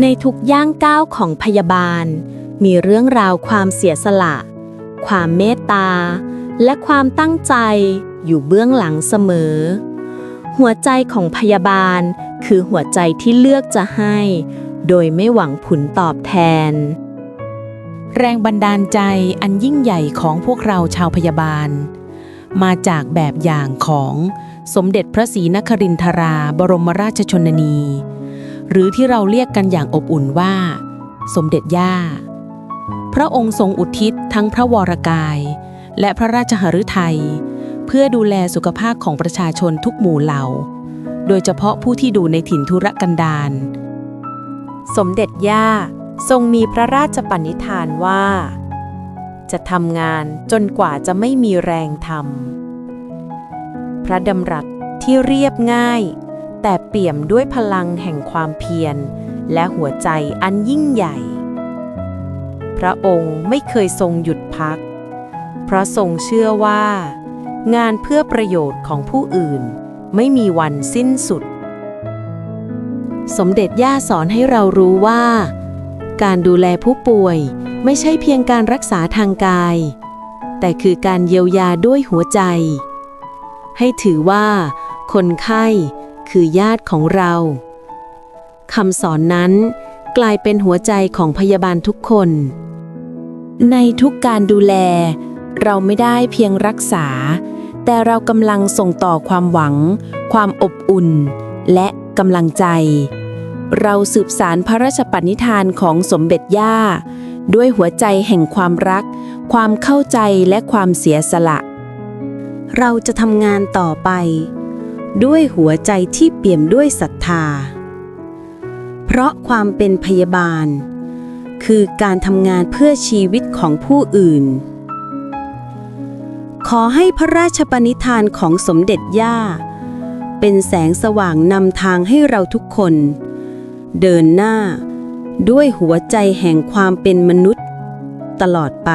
ในทุกย่างก้าวของพยาบาล มีเรื่องราวความเสียสละ ความเมตตา และความตั้งใจอยู่เบื้องหลังเสมอ หัวใจของพยาบาลคือหัวใจที่เลือกจะให้ โดยไม่หวังผลตอบแทน แรงบันดาลใจอันยิ่งใหญ่ของพวกเราชาวพยาบาล มาจากแบบอย่างของสมเด็จพระศรีนครินทราบรมราชชนนี หรือที่เราเรียกกันอย่างอบอุ่นว่า สมเด็จย่า พระองค์ทรงอุทิศทั้งพระวรกาย และพระราชหฤทัย เพื่อดูแลสุขภาพของประชาชนทุกหมู่เหล่า โดยเฉพาะผู้ที่ดูในถิ่นทุรกันดารสมเด็จย่าทรงมีพระราชปณิธานว่า จะทำงานจนกว่าจะไม่มีแรงทำพระดำรัสที่เรียบง่าย แต่เปี่ยมด้วยพลังแห่งความเพียร และหัวใจอันยิ่งใหญ่ พระองค์ไม่เคยทรงหยุดพัก เพราะทรงเชื่อว่า งานเพื่อประโยชน์ของผู้อื่น ไม่มีวันสิ้นสุด สมเด็จย่าสอนให้เรารู้ว่า การดูแลผู้ป่วยไม่ใช่เพียงการรักษาทางกาย แต่คือการเยียวยาด้วยหัวใจ ให้ถือว่า คนไข้ คือญาติของเราคำสอนนั้นกลายเป็นหัวใจของพยาบาลทุกคน ในทุกการดูแล เราไม่ได้เพียงรักษา แต่เรากำลังส่งต่อความหวัง ความอบอุ่น และกำลังใจ เราสืบสารพระราชปณิธานของสมเด็จย่า ด้วยหัวใจแห่งความรัก ความเข้าใจและความเสียสละ เราจะทำงานต่อไป ด้วยหัวใจที่เปี่ยมด้วยศรัทธา เพราะความเป็นพยาบาล คือการทำงานเพื่อชีวิตของผู้อื่น ขอให้พระราชปณิธานของสมเด็จย่า เป็นแสงสว่างนำทางให้เราทุกคน เดินหน้าด้วยหัวใจแห่งความเป็นมนุษย์ ตลอดไป